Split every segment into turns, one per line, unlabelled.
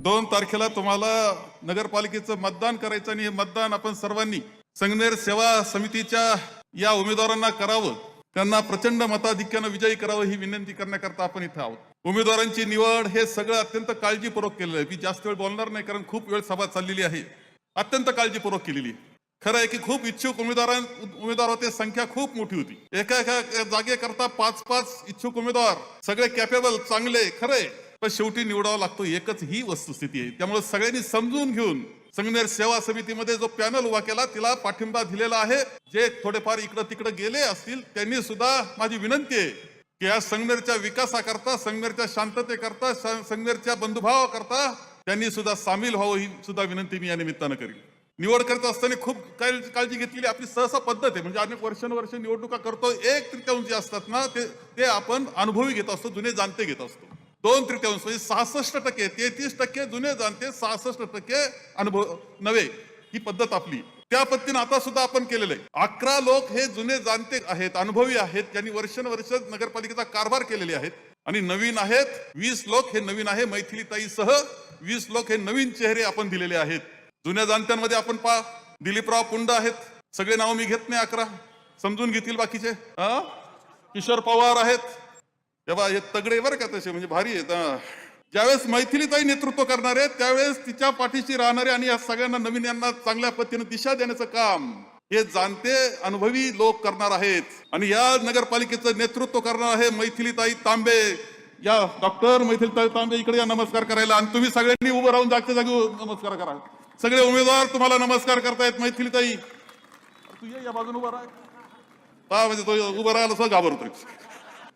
दोन तारखेला तुम्हाला नगरपालिकेचं मतदान करायचं आणि हे मतदान आपण सर्वांनी संगनेर सेवा समितीच्या या उमेदवारांना करावं त्यांना प्रचंड मताधिक्यानं विजयी करावं ही विनंती करण्याकरता आपण इथं आहोत. उमेदवारांची निवड हे सगळं अत्यंत काळजीपूर्वक केलेलं आहे. मी जास्त वेळ बोलणार नाही कारण खूप वेळ सभा चाललेली आहे. अत्यंत काळजीपूर्वक केलेली. आहे. खरं आहे की खूप इच्छुक उमेदवारां उमेदवार होते संख्या खूप मोठी होती. एका एका जागेकरता पाच पाच इच्छुक उमेदवार सगळे कॅपेबल चांगले खरे पण शेवटी निवडावा लागतो. एकच ही वस्तुस्थिती आहे. त्यामुळे सगळ्यांनी समजून घेऊन संगनेर सेवा समितीमध्ये जो पॅनल उभा केला तिला पाठिंबा दिलेला आहे. जे थोडेफार इकडं तिकडं गेले असतील त्यांनी सुद्धा माझी विनंती आहे की या संगनेरच्या विकासाकरता संगनेरच्या शांततेकरता स- संगनेरच्या बंधुभावाकरता त्यांनी सुद्धा सामील व्हावं ही सुद्धा विनंती मी या निमित्तानं करीन. निवड करत असताना खूप काळ- काळजी घेतलेली आपली सहसा पद्धत आहे. म्हणजे अनेक वर्षानुवर्ष निवडणुका करतो एक तृतीयांश जे असतात ना ते ते आपण अनुभवी घेत असतो जुने जाणते घेत असतो. दोन तृतीयांश म्हणजे सहासष्ट टक्के तेहतीस टक्के जुने जाणते सहासष्ट टक्के अनुभव नव्हे ही पद्धत आपली. त्या पद्धतीने आता सुद्धा आपण केलेलं आहे. अकरा लोक हे जुने जाणते आहेत अनुभवी आहेत त्यांनी वर्षानुवर्ष नगरपालिकेचा कारभार केलेले आहेत. आणि नवीन आहेत वीस लोक हे नवीन आहे मैथिलीताईसह वीस लोक हे नवीन चेहरे आपण दिलेले आहेत. जुन्या जाणत्यांमध्ये आपण पा दिलीपराव पुंड आहेत. सगळे नाव मी घेत नाही अकरा. समजून घेतील बाकीचे. हा किशोर पवार आहेत. तेव्हा हे तगडे बरं का तसे? म्हणजे भारी आहेत. ज्यावेळेस मैथिलीताई नेतृत्व करणार त्यावेळेस तिच्या पाठीशी राहणारे आणि या सगळ्यांना नवीन यांना चांगल्या पद्धतीने दिशा देण्याचं काम हे जाणते अनुभवी लोक करणार आहेत. आणि या नगरपालिकेचं नेतृत्व करणार आहे मैथिलीताई तांबे. या डॉक्टर मैथिलीताई तांबे इकडे या नमस्कार करायला. आणि तुम्ही सगळ्यांनी उभं राहून जागच्या जागी नमस्कार करा. सगळे उमेदवार तुम्हाला नमस्कार करतायत मैथिलीताई. तू ये या बाजून उभा राह. म्हणजे तो उभं राहायला सुद्धा घाबरतोय.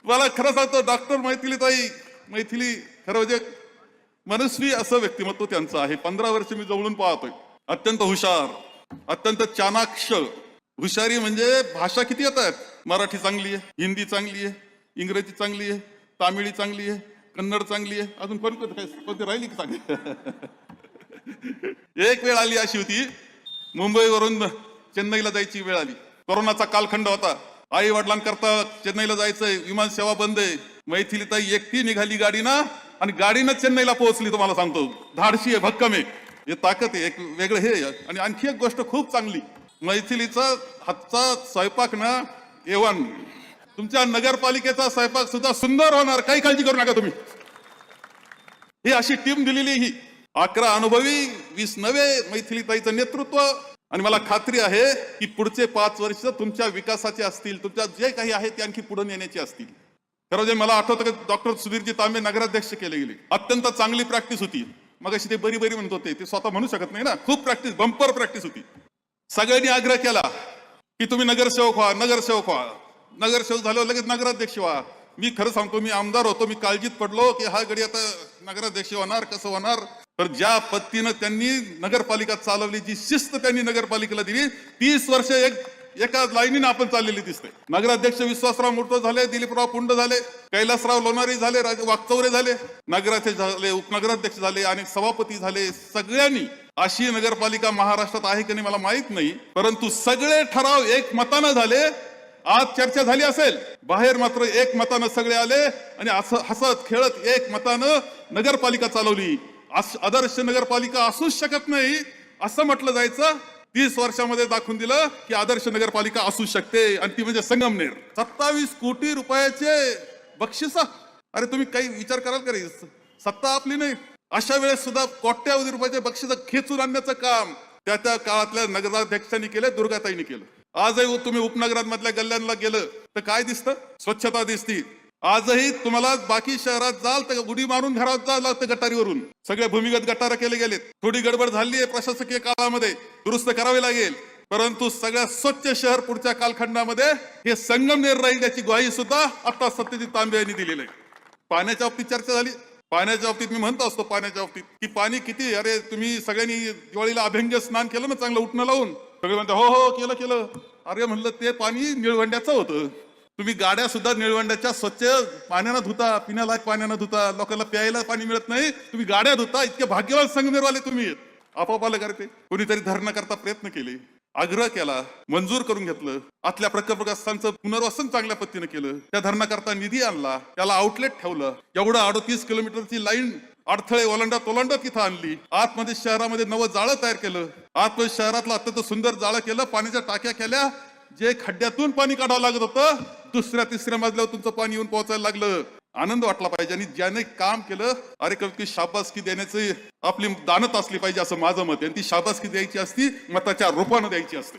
तुम्हाला खरं सांगतो डॉक्टर मैथिलीताई मैथिली खरं म्हणजे मनस्वी असं व्यक्तिमत्व त्यांचं आहे. पंधरा वर्ष मी जवळून पाहतोय. अत्यंत हुशार अत्यंत चाणाक्ष. हुशारी म्हणजे भाषा किती येतात मराठी चांगली आहे हिंदी चांगली आहे इंग्रजी चांगली आहे तामिळी चांगली आहे कन्नड चांगली आहे. अजून कोणती कोणती राहिली की चांगली एक वेळ आली अशी होती. मुंबईवरून चेन्नईला जायची वेळ आली. कोरोनाचा कालखंड होता. आई वडिलांकरता चेन्नईला जायचंय विमान सेवा बंद आहे. मैथिलीताई एकटी निघाली गाडीनं आणि गाडीनं चेन्नईला पोहोचली तुम्हाला सांगतो. धाडशी आहे भक्कम आहे. हे ताकद आहे एक वेगळं हे आणि आणखी एक गोष्ट खूप चांगली. मैथिलीचा हातचा स्वयंपाक ना एवन तुमच्या नगरपालिकेचा स्वयंपाक सुद्धा सुंदर होणार काही काळजी करू नका तुम्ही. ही अशी टीम दिलेली ही. अकरा अनुभवी वीस नवे मैथिलीताईचं नेतृत्व आणि मला खात्री आहे की पुढचे पाच वर्ष तुमच्या विकासाचे असतील तुमच्या जे काही आहे ते आणखी पुढे नेण्याचे असतील. खरं म्हणजे मला आठवतं की डॉक्टर सुधीरजी तांबे नगराध्यक्ष केले गेले. अत्यंत चांगली प्रॅक्टिस होती. मग अशी ते बरी बरी म्हणत होते. ते स्वतः म्हणू शकत नाही ना. खूप प्रॅक्टिस बंपर प्रॅक्टिस होती. सगळ्यांनी आग्रह केला की तुम्ही नगरसेवक व्हा नगरसेवक व्हा. नगरसेवक झाल्यावर लगेच नगराध्यक्ष व्हा. मी खरं सांगतो मी आमदार होतो मी काळजीत पडलो की हा गडी आता नगराध्यक्ष होणार कसं होणार? तर ज्या पद्धतीनं त्यांनी नगरपालिका चालवली जी शिस्त त्यांनी नगरपालिकेला दिली तीस वर्ष एक एका लाईनीनं आपण चाललेली दिसते. नगराध्यक्ष विश्वासराव मुर्तो झाले दिलीपराव पुंड झाले कैलासराव लोणारी झाले राजे वागचौरे झाले नगराध्यक्ष झाले उपनगराध्यक्ष झाले आणि सभापती झाले सगळ्यांनी अशी नगरपालिका महाराष्ट्रात आहे की नाही मला माहीत नाही परंतु सगळे ठराव एक मतानं झाले. आज चर्चा झाली असेल बाहेर मात्र एक मतानं सगळे आले आणि असं हसत खेळत एक मतानं नगरपालिका चालवली. आदर्श नगरपालिका असूच शकत नाही असं म्हटलं जायचं. तीस वर्षामध्ये दाखवून दिलं की आदर्श नगरपालिका असू शकते आणि ती म्हणजे संगमनेर. सत्तावीस कोटी रुपयाचे बक्षिस. अरे तुम्ही काही विचार कराल का रे? सत्ता आपली नाही. अशा वेळेस सुद्धा कोट्यावधी रुपयाचे बक्षिस खेचून आणण्याचं काम त्या त्या काळातल्या नगराध्यक्षांनी केलं दुर्गाताईंनी केलं. आजही तुम्ही उपनगरांमधल्या गल्ल्यांना गेलं तर काय दिसतं? स्वच्छता दिसती. आजही तुम्हाला बाकी शहरात जाल तर उडी मारून घरात जावं लागतं गटारीवरून. सगळे भूमिगत गटारा केले गेलेत. थोडी गडबड झाली आहे प्रशासकीय काळामध्ये. दुरुस्त करावे लागेल. परंतु सगळ्यात स्वच्छ शहर पुढच्या कालखंडामध्ये हे संगमनेर राहील याची ग्वाही सुद्धा आता सत्यजित तांबे यांनी दिलेली आहे. पाण्याच्या बाबतीत चर्चा झाली. पाण्याच्या बाबतीत मी म्हणतो असतो पाण्याच्या बाबतीत. की पाणी किती अरे तुम्ही सगळ्यांनी दिवाळीला अभ्यंग स्नान केलं ना चांगलं उठणं लावून. सगळे म्हणतात हो हो केलं केलं. अरे म्हणलं ते पाणी निळवंड्याचं होतं. तुम्ही गाड्या सुद्धा निळवंड्याच्या स्वच्छ पाण्यानं धुता पिण्यालायक पाण्यानं धुता लोकांना प्यायला पाणी मिळत नाही. तुम्ही गाड्या धुता इतके भाग्यवान संगमेरवाले तुम्ही आहेत. आपोआपाला करते कोणीतरी धरणं करता प्रयत्न केले. आग्रह केला मंजूर करून घेतलं. आतल्या प्रकल्पग्रस्तांचं पुनर्वसन चांगल्या पद्धतीने केलं. त्या धरणाकरता निधी आणला. त्याला आउटलेट ठेवलं. एवढं अडोतीस किलोमीटरची लाईन अडथळे ओलांडत ओलांडत तिथं आणली. आतमध्ये शहरामध्ये नवं जाळं तयार केलं. आतमध्ये शहरातलं अत्यंत सुंदर जाळं केलं. पाण्याच्या टाक्या केल्या. जे खड्ड्यातून पाणी काढावं लागत होतं दुसऱ्या तिसऱ्या मजल्यावर तुमचं पाणी येऊन पोहोचायला लागलं. आनंद वाटला पाहिजे आणि ज्याने काम केलं अरे कवी शाबासकी देण्याची आपली दानत असली पाहिजे असं माझं मत आहे. आणि ती शाबासकी द्यायची असती मताच्या रूपानं द्यायची असते.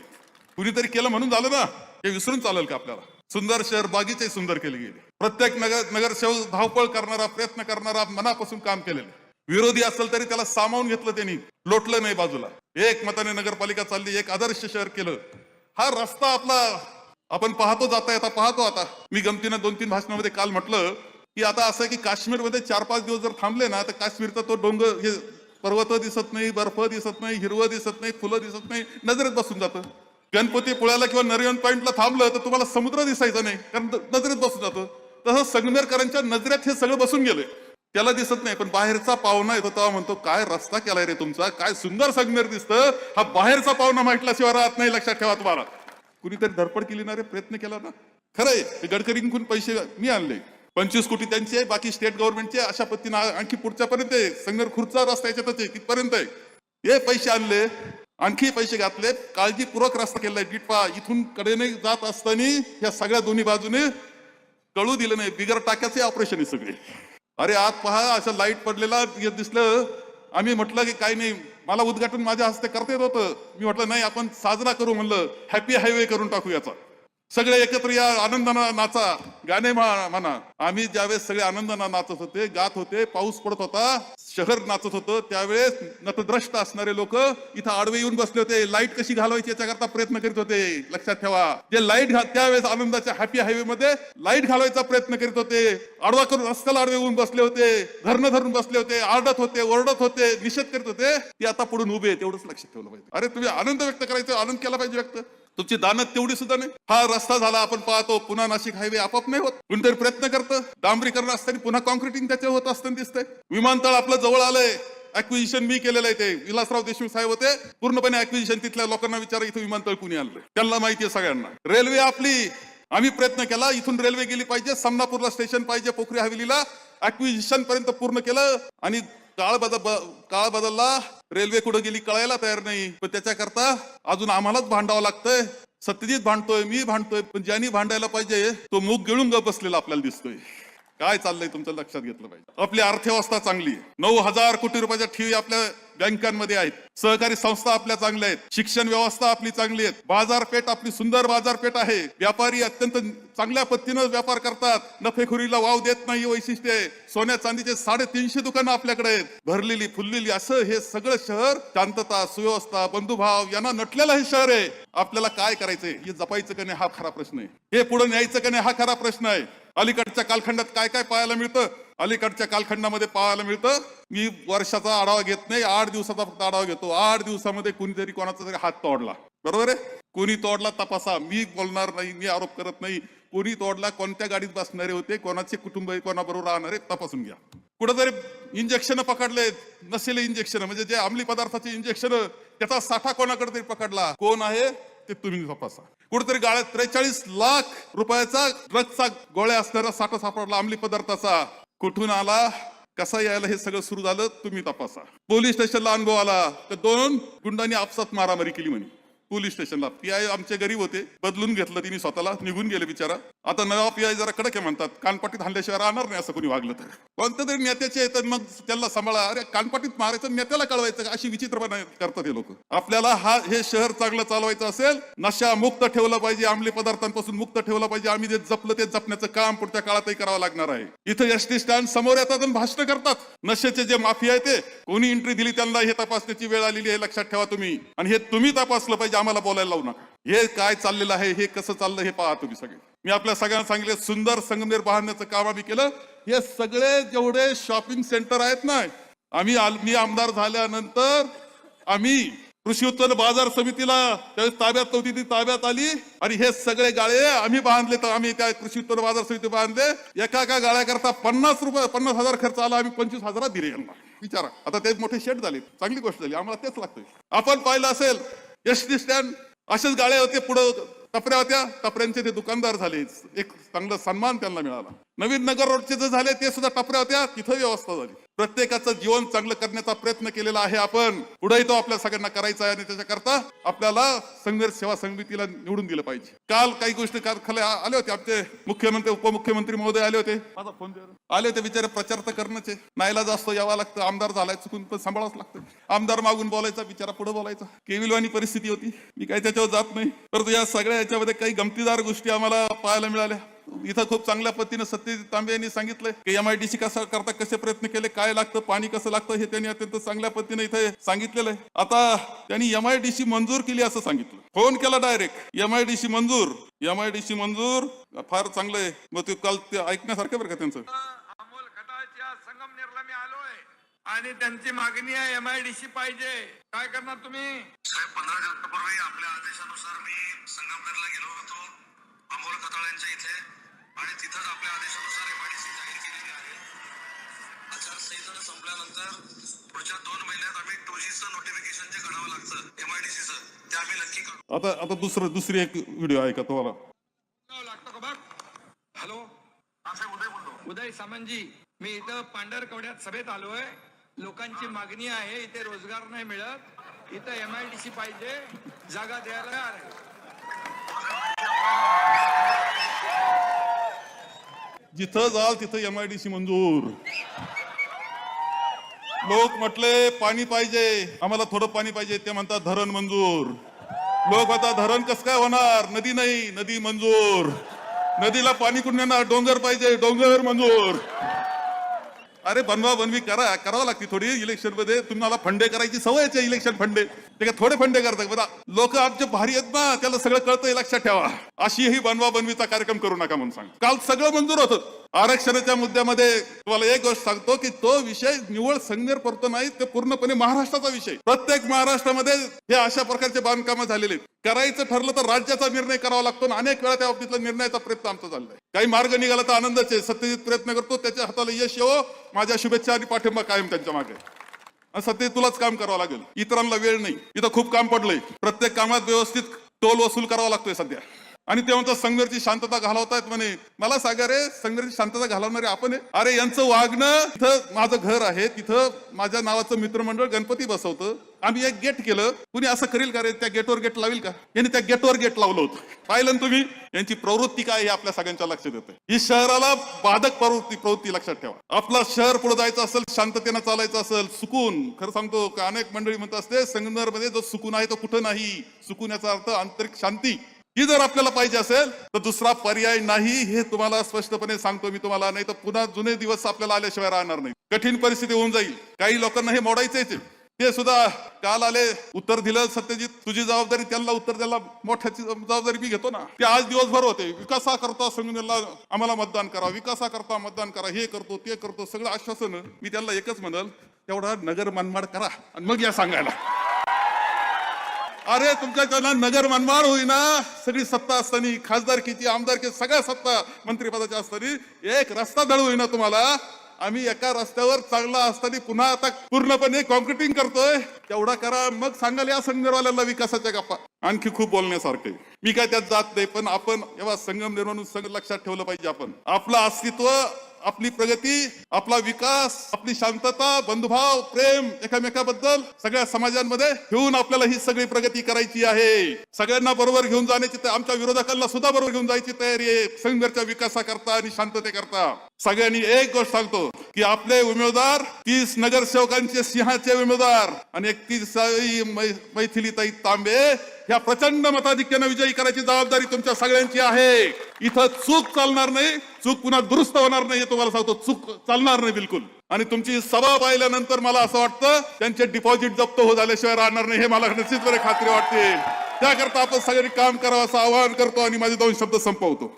कुणीतरी केलं म्हणून झालं ना? हे विसरून चालेल का आपल्याला? सुंदर शहर बागीचे सुंदर केले गेले. प्रत्येक नगर नगरसेवक धावपळ करणारा प्रयत्न करणारा मनापासून काम केलेलं विरोधी असेल तरी त्याला सामावून घेतलं त्यांनी. लोटलं नाही बाजूला. एक मताने नगरपालिका चालली एक आदर्श शहर केलं. हा रस्ता आपला आपण पाहतो जाता येता पाहतो आता. मी गमतीनं दोन तीन भाषणामध्ये काल म्हटलं की आता असं की काश्मीरमध्ये चार पाच दिवस जर थांबले ना तर काश्मीरचा तो डोंगर हे पर्वत दिसत नाही बर्फ दिसत नाही हिरवं दिसत नाही फुलं दिसत नाही नजरेत बसून जातं. गणपती पुळ्याला किंवा नरियन पॉइंटला थांबलं तर तुम्हाला समुद्र दिसायचा नाही कारण नजरेत बसून जातं. तसं संगमेरकरांच्या नजरेत हे सगळं बसून गेलंय. त्याला दिसत नाही पण बाहेरचा पाहुणा येतो तेव्हा म्हणतो काय रस्ता केलाय रे तुमचा? काय सुंदर संगमेर दिसतं? हा बाहेरचा पाहुणा म्हटल्याशिवाय राहत नाही लक्षात ठेवा तुम्हाला. कुणीतरी धडपड केली ना रे प्रयत्न केला ना? खरंय गडकरींकडून पैसे मी आणले. पंचवीस कोटी त्यांचे बाकी स्टेट गव्हर्नमेंटचे अशा पद्धतीने आणखी पुढच्या पर्यंत आहे. संगमेर खुर्चा रस्ता याच्यातच आहे तिथपर्यंत आहे. हे पैसे आणले आणखी पैसे घातले काळजीपूर्वक रस्ता केलाय गिटपा इथून कडेने जात असताना या सगळ्या दोन्ही बाजूने कळू दिलं नाही. बिगर टाक्याचे ऑपरेशन आहे सगळे. अरे आत पहा असं लाइट पडलेला दिसलं. आम्ही म्हटलं की काही नाही मला उद्घाटन माझ्या हस्ते करता येत होतं. मी म्हटलं नाही आपण साजरा करू म्हणलं. हॅपी हायवे करून टाकू याचा. सगळे एकत्र या आनंदाना नाचा गाणे म्हणा. आम्ही ज्यावेळेस सगळे आनंदानं नाचत होते गात होते पाऊस पडत होता शहर नाचत होतं. त्यावेळेस नतद्रष्ट असणारे लोक इथं आडवे येऊन बसले होते. लाइट कशी घालवायची याच्याकरता प्रयत्न करीत होते. लक्षात ठेवा. जे लाइट त्यावेळेस आनंदाच्या हॅपी हायवे मध्ये लाइट घालवायचा प्रयत्न करीत होते. आडवा करून रस्त्याला आडवे येऊन बसले होते. धरणं धरून बसले होते. आरडत होते ओरडत होते निषेध करीत होते. ते आता पुढून उभे तेवढंच लक्षात ठेवलं पाहिजे. अरे तुम्ही आनंद व्यक्त करायचा आनंद केला पाहिजे व्यक्त. तुमची दानत तेवढी सुद्धा नाही. हा रस्ता झाला आपण पाहतो पुन्हा नाशिक हायवे आपाप नाही होत. कोणतरी प्रयत्न करतं. डांबरीकरण असताना पुन्हा कॉन्क्रिटिंग त्याच्या होत असताना दिसतंय. विमानतळ आपलं जवळ आलंय. अक्विजिशन मी केलेलं आहे ते. विलासराव देशमुख साहेब होते. पूर्णपणे अक्विजिशन तिथल्या लोकांना विचारा इथं विमानतळ कुणी आणलं त्यांना माहिती आहे सगळ्यांना. रेल्वे आपली आम्ही प्रयत्न केला इथून रेल्वे गेली पाहिजे समनापूरला स्टेशन पाहिजे पोखरी हवेलीला. अक्विजिशन पर्यंत पूर्ण केलं आणि काळ बदल काळ बदलला. रेल्वे कुठं गेली कळायला तयार नाही. पण त्याच्याकरता अजून आम्हालाच भांडावं लागतंय. सत्यजित भांडतोय मी भांडतोय पण ज्यांनी भांडायला पाहिजे तो मूग गिळून ग बसलेला आपल्याला दिसतोय. काय चाललंय तुमचं लक्षात घेतलं पाहिजे? आपली अर्थव्यवस्था चांगली आहे. नऊ हजार कोटी रुपयाच्या ठेवी आपल्या बँकांमध्ये आहेत. सहकारी संस्था आपल्या चांगल्या आहेत. शिक्षण व्यवस्था आपली चांगली आहे. बाजारपेठ आपली सुंदर बाजारपेठ आहे. व्यापारी अत्यंत चांगल्या पद्धतीनं व्यापार करतात. नफेखोरीला वाव देत नाही वैशिष्ट्य आहे. सोन्या चांदीचे साडेतीनशे दुकानं आपल्याकडे आहेत. भरलेली फुललेली असं हे सगळं शहर शांतता सुव्यवस्था बंधुभाव यांना नटलेलं हे शहर आहे. आपल्याला काय करायचंय हे जपायचं का नाही हा खरा प्रश्न आहे. हे पुढे न्यायचं का नाही हा खरा प्रश्न आहे. अलीकडच्या कालखंडात काय काय पाहायला मिळतं? अलीकडच्या कालखंडामध्ये पाहायला मिळतं मी वर्षाचा आढावा घेत नाही आठ दिवसाचा फक्त आढावा घेतो. आठ दिवसामध्ये कुणीतरी कोणाचा तरी हात तोडला. बरोबर आहे? कोणी तोडला तपासा. मी बोलणार नाही मी आरोप करत नाही. कोणी तोडला कोणत्या गाडीत बसणारे होते कोणाचे कुटुंब कोणाबरोबर राहणारे तपासून घ्या. कुठेतरी इंजेक्शन पकडले नसेले इंजेक्शन म्हणजे जे अंमली पदार्थाचे इंजेक्शन त्याचा साठा कोणाकडे तरी पकडला? कोण आहे? ते तुम्ही तपासा. कुठेतरी गाळ्यात त्रेचाळीस लाख रुपयाचा ड्रगचा गोळ्या असणारा साठा सापडला अंमली पदार्थाचा. कुठून आला? कसा यायला हे सगळं सुरू झालं तुम्ही तपासा. पोलीस स्टेशनला अनुभव आला. तर दोन गुंडांनी आपसात मारामारी केली म्हणे. पोलीस स्टेशनला पीआय आमचे गरीब होते. बदलून घेतलं तिने स्वतःला. निघून गेले बिचारा. आता नवा पी आय जरा कडक आहे म्हणतात. कानपाटीत हाणल्याशिवाय राहणार नाही असं कोणी वागलं तर. कोणत्या तरी नेत्याचे येतात मग त्याला सांभाळा. अरे कानपाटीत मारायचं नेत्याला कळवायचं अशी विचित्रपणा करतात हे लोक. आपल्याला हा हे शहर चांगलं चालवायचं असेल नशा मुक्त ठेवलं पाहिजे अंमली पदार्थांपासून मुक्त ठेवलं पाहिजे. आम्ही जे जपलं ते जपण्याचं काम पुढच्या काळातही करावं लागणार आहे. इथं एस टी स्टँड समोर येतात आणि भाषण करतात. नशेचे जे माफी आहे ते कोणी एंट्री दिली त्यांना हे तपासण्याची वेळ आलेली आहे. लक्षात ठेवा तुम्ही. आणि हे तुम्ही तपासलं पाहिजे. म्हणजे आम्हाला बोलायला लावू नका. हे काय चाललेलं आहे हे कसं चाललं हे पाहा तुम्ही सगळे. मी आपल्या सगळ्यांना सांगितले सुंदर संगमनेर बांधण्याचं काम आम्ही केलं. हे सगळे जेवढे शॉपिंग सेंटर आहेत ना आम्ही मी आमदार झाल्यानंतर आम्ही कृषी उत्पन्न बाजार समितीला त्यावेळेस ताब्यात नव्हती ती ताब्यात आली. आणि हे सगळे गाळे आम्ही बांधले तर आम्ही त्या कृषी उत्पन्न बाजार समिती बांधले. एका एका गाळ्याकरता पन्नास रुपये पन्नास हजार खर्च आला आम्ही पंचवीस हजारात दिले यांना. विचारा. आता ते मोठे शेट झाले चांगली गोष्ट झाली. आम्हाला तेच लागतंय. आपण पाहिलं असेल एस टी स्टँड असेच गाड्या होते पुढं टपऱ्या होत्या. टपऱ्यांचे ते दुकानदार झाले. एक चांगला सन्मान त्यांना मिळाला. नवीन नगर रोडचे जे झाले ते सुद्धा टपऱ्या होत्या तिथं व्यवस्था झाली. प्रत्येकाचं जीवन चांगलं करण्याचा प्रयत्न केलेला आहे आपण. पुढेही तो आपल्या सगळ्यांना करायचा आहे आणि त्याच्याकरता आपल्याला संघर्ष सेवा समितीला निवडून दिलं पाहिजे. काल काही गोष्टी आ- आले होते आमचे मुख्यमंत्री उपमुख्यमंत्री महोदय आले होते. माझा फोन. आले होते बिचारे प्रचार तर करण्याचे नाहीला जास्त यावं लागतं आमदार झालाय चुकून पण सांभाळावंच लागतं. आमदार मागून बोलायचा बिचारा पुढे बोलायचा. केविलवाणी परिस्थिती होती. मी काही त्याच्यावर जात नाही. परंतु या सगळ्या याच्यामध्ये काही गमतीदार गोष्टी आम्हाला पाहायला मिळाल्या. इथं खूप चांगल्या पद्धतीने सत्यजित तांबे यांनी सांगितलंय की एमआयडीसी कसं करता कसे प्रयत्न केले काय लागतं पाणी कसं लागतं हे त्यांनी अत्यंत चांगल्या पद्धतीने इथे सांगितलेलं आहे. आता त्यांनी एमआयडीसी मंजूर केली असं सांगितलं. फोन केला डायरेक्ट. एमआयडीसी मंजूर. एमआयडीसी मंजूर फार चांगलं आहे. मग ते काल ते ऐकण्यासारखं बरं का त्यांचं?
अमोल खताळच्या संगमनेरला मी आलोय. आणि त्यांची मागणी आहे एमआयडीसी पाहिजे. काय करणार तुम्ही?
साहेब पंधरा दिवसापूर्वी आपल्या आदेशानुसार मी संगमनेरला गेलो होतो. अमोल खताळ यांच्या इथे. आणि तिथंच आपल्या आदेशानुसार एमआयडीसी जाहीर केलेली आहे. आचारसंहिता संपल्यानंतर पुढच्या दोन महिन्यात आम्ही टू चं नोटिफिकेशन जे काढावं लागतं एमआयडीसीचं ते आम्ही नक्की करू
आता आता दुसरं दुसरी एक व्हिडिओ ऐका तुम्हाला.
नाव लागतं का बघ? हॅलो?
साहेब उदय बोलतो.
उदय सामंतजी मी इथं पांढरकवड्यात सभेत आलोय. लोकांची मागणी आहे इथे रोजगार नाही मिळत. इथं एमआयडीसी पाहिजे जागा द्यायला
जिथं जाल तिथं सी मंजूर. लोक म्हटले पाणी पाहिजे. आम्हाला थोडं पाणी पाहिजे. ते म्हणतात धरण मंजूर. लोक आता धरण कसं काय होणार? नदी नाही. नदी मंजूर. नदीला पाणी कुठून येणार? डोंगर पाहिजे. डोंगर मंजूर. अरे बनवा बनवी करा. करावं लागते थोडी इलेक्शनमध्ये. तुम्हाला फंडे करायची सवयच आहे इलेक्शन फंडे. ते काय थोडे फंडे करतात. बघा लोक आमचे भारी आहेत ना त्याला सगळं कळतंय लक्षात ठेवा. अशी ही बनवा बनवीचा कार्यक्रम करू नका म्हणून सांग काल सगळं मंजूर होतं. आरक्षणाच्या मुद्द्यामध्ये तुम्हाला एक गोष्ट सांगतो की तो विषय निवड संगमेर पडतो नाही ते पूर्णपणे महाराष्ट्राचा विषय. प्रत्येक महाराष्ट्रामध्ये हे अशा प्रकारचे बांधकामं झालेले करायचं ठरलं तर राज्याचा निर्णय करावा लागतो आणि अनेक वेळा त्या बाबतीतला निर्णयाचा प्रयत्न आमचा चाललाय काही मार्ग निघाला तर आनंदच आहे सत्यजित प्रयत्न करतो त्याच्या हाताला यश येवो माझ्या शुभेच्छा आणि पाठिंबा कायम त्यांच्या मागे. सत्य तुलाच काम करावं लागेल. इतरांना वेळ नाही. इथं खूप काम पडलंय. प्रत्येक कामात व्यवस्थित टोल वसूल करावा लागतोय सध्या. आणि ते म्हणतात संघर्षी शांतता घालवतायत म्हणे. मला सांगा रे संघर्षी शांतता घालवणारे आपण अरे यांचं वागणं तिथं माझं घर आहे तिथं माझ्या नावाचं मित्रमंडळ गणपती बसवतं. आम्ही एक गेट केलं. कुणी असं करेल का रे त्या गेटवर गेट लावेल का? यांनी त्या गेटवर गेट लावलं होतं. पाहिलं ना तुम्ही? यांची प्रवृत्ती काय हे आपल्या सगळ्यांच्या लक्षात येते ही शहराला बाधक प्रवृत्ती प्रवृत्ती लक्षात ठेवा. आपलं शहर पुढे जायचं असेल शांततेनं चालायचं असेल सुकून. खरं सांगतो का अनेक मंडळी म्हणत असते संगमनेरमध्ये जो सुकून आहे तो कुठं नाही. सुकून याचा अर्थ आंतरिक शांती. ही जर आपल्याला पाहिजे असेल तर दुसरा पर्याय नाही हे तुम्हाला स्पष्टपणे सांगतो मी तुम्हाला. नाही तर पुन्हा जुने दिवस आपल्याला आल्याशिवाय राहणार नाही. कठीण परिस्थिती होऊन जाईल. काही लोकांना हे मोडायचे आहे. ते सुद्धा काल आले उत्तर दिलं सत्यजित. तुझी जबाबदारी त्यांना उत्तर द्यायला मोठ्याची जबाबदारी मी घेतो ना. ते आज दिवसभर होते. विकासाकरता करता आम्हाला मतदान करा विकासाकरता मतदान करा हे करतो ते करतो. सगळं आश्वासन मी त्यांना एकच म्हणल तेवढा नगर मनमाड करा. आणि मग या सांगायला. अरे तुमच्या नगर मनमाड होईना. सगळी सत्ता असताना खासदारकीची आमदारकी सगळ्या सत्ता मंत्रिपदाच्या असताना एक रस्ता दळ होईना तुम्हाला. आम्ही एका रस्त्यावर चांगला असताना पुन्हा आता पूर्णपणे कॉन्क्रिटिंग करतोय. तेवढा करा मग सांगाल या संगमनेरवाल्याला विकासाच्या गप्पा. आणखी खूप बोलण्यासारखं आहे. मी काय त्यात जात नाही पण आपण जेव्हा संगम निर्माण संघ लक्षात ठेवलं पाहिजे आपण. आपलं अस्तित्व आपली प्रगती आपला विकास आपली शांतता बंधुभाव प्रेम एकामेकाबद्दल सगळ्या समाजांमध्ये घेऊन आपल्याला ही सगळी प्रगती करायची आहे. सगळ्यांना बरोबर घेऊन जाण्याची आमच्या विरोधकांना सुद्धा बरोबर घेऊन जायची तयारी आहे. संघर्षाच्या विकासाकरता आणि शांततेकरता. सगळ्यांनी एक गोष्ट सांगतो की आपले उमेदवार तीस नगरसेवकांचे सिंहाचे उमेदवार आणि एकतीस मैथिलीताई तांबे ह्या प्रचंड मताधिक्यानं विजयी करायची जबाबदारी तुमच्या सगळ्यांची आहे. इथं चूक चालणार नाही चूक पुन्हा दुरुस्त होणार नाही हे तुम्हाला सांगतो. चूक चालणार नाही बिलकुल. आणि तुमची सभा पाहिल्यानंतर मला असं वाटतं त्यांचे डिपॉझिट जप्त हो झाल्याशिवाय राहणार नाही हे मला निश्चितपणे खात्री वाटते. त्याकरता आपण सगळ्यांनी काम करावं असं आवाहन करतो आणि माझे दोन शब्द संपवतो.